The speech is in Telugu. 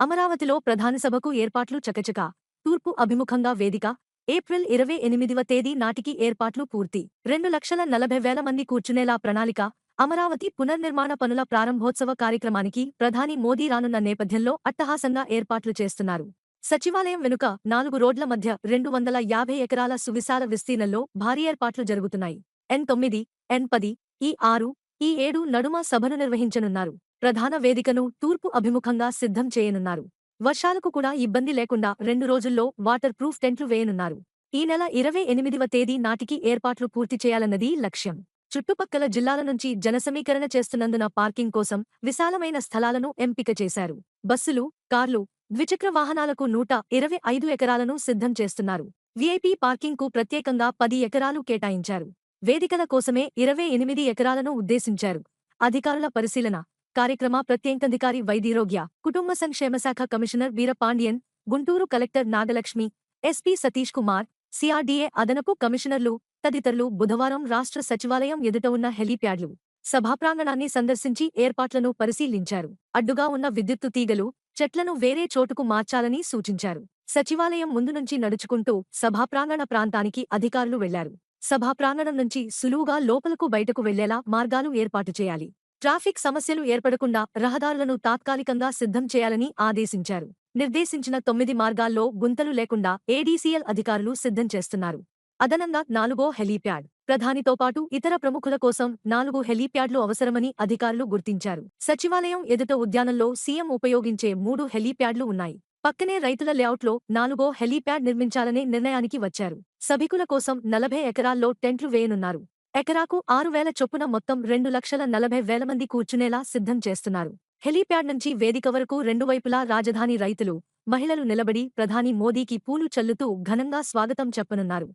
అమరావతిలో ప్రధాన సభకు ఏర్పాట్లు చకచక. తూర్పు అభిముఖంగా వేదిక. ఏప్రిల్ ఇరవై ఎనిమిదివ తేదీ నాటికి ఏర్పాట్లు పూర్తి. రెండు లక్షల నలభై వేల మంది కూర్చునేలా ప్రణాళిక. అమరావతి పునర్నిర్మాణ పనుల ప్రారంభోత్సవ కార్యక్రమానికి ప్రధాని మోదీ రానున్న నేపథ్యంలో అట్టహాసంగా ఏర్పాట్లు చేస్తున్నారు. సచివాలయం వెనుక నాలుగు రోడ్ల మధ్య రెండు వందల యాభై ఎకరాల సువిశాల విస్తీర్ణంలో భారీ ఏర్పాట్లు జరుగుతున్నాయి. ఎన్ తొమ్మిది ఎన్ పది ఈ ఆరు ఈ ఏడు నడుమ సభను నిర్వహించనున్నారు. ప్రధాన వేదికను తూర్పు అభిముఖంగా సిద్ధం చేయనున్నారు. వర్షాలకు కూడా ఇబ్బంది లేకుండా రెండు రోజుల్లో వాటర్ ప్రూఫ్ టెంట్లు వేయనున్నారు. ఈ నెల ఇరవై ఎనిమిదివ తేదీ నాటికి ఏర్పాట్లు పూర్తి చేయాలన్నది లక్ష్యం. చుట్టుపక్కల జిల్లాల నుంచి జనసమీకరణ చేస్తున్నందున పార్కింగ్ కోసం విశాలమైన స్థలాలను ఎంపిక చేశారు. బస్సులు కార్లు ద్విచక్ర వాహనాలకు నూట ఇరవై ఐదు ఎకరాలను సిద్ధం చేస్తున్నారు. వీఐపీ పార్కింగ్కు ప్రత్యేకంగా పది ఎకరాలు కేటాయించారు. వేదికల కోసమే ఇరవై ఎనిమిది ఎకరాలను ఉద్దేశించారు. అధికారుల పరిశీలన కార్యక్రమ ప్రత్యేకాధికారి వైద్యరోగ్య కుటుంబ సంక్షేమ శాఖ commissioner Veerapandian Guntur collector Nagalakshmi SP Satish Kumar CRDA అదనపు కమిషనర్లు తదితరులు బుధవారం రాష్ట్ర సచివాలయం ఎదుట ఉన్న హెలీప్యాడ్లు సభాప్రాంగణాన్ని సందర్శించి ఏర్పాట్లను పరిశీలించారు. అడ్డుగా ఉన్న విద్యుత్తు తీగలు చెట్లను వేరే చోటుకు మార్చాలని సూచించారు. సచివాలయం ముందు నుంచి నడుచుకుంటూ సభాప్రాంగణ ప్రాంతానికి అధికారులు వెళ్ళారు. సభాప్రాంగణం నుంచి సులువుగా లోపలకు బయటకు వెళ్ళేలా మార్గాలు ఏర్పాటు చేయాలి. ట్రాఫిక్ సమస్యలు ఏర్పడకుండా రహదారులను తాత్కాలికంగా సిద్ధం చేయాలని ఆదేశించారు. నిర్దేశించిన తొమ్మిది మార్గాల్లో గుంతలు లేకుండా ఏడీసీఎల్ అధికారులు సిద్ధం చేస్తున్నారు. అదనంగా నాలుగో హెలీప్యాడ్ ప్రధానితో పాటు ఇతర ప్రముఖుల కోసం నాలుగు హెలీప్యాడ్లు అవసరమని అధికారులు గుర్తించారు. సచివాలయం ఎదుట ఉద్యానంలో సీఎం ఉపయోగించే మూడు హెలీప్యాడ్లు ఉన్నాయి. పక్కనే రైతుల లేఅవుట్లో నాలుగో హెలీప్యాడ్ నిర్మించాలనే నిర్ణయానికి వచ్చారు. సభికుల కోసం నలభై ఎకరాల్లో టెంట్లు వేయనున్నారు. ఎకరాకు ఆరు వేల చొప్పున మొత్తం రెండు లక్షల నలభై వేల మంది కూర్చునేలా సిద్ధం చేస్తున్నారు. హెలీప్యాడ్ నుంచి వేదిక వరకు రెండు వైపులా రాజధాని రైతులు మహిళలు నిలబడి ప్రధాని మోదీకి పూలు చల్లుతూ ఘనంగా స్వాగతం చెప్పనున్నారు.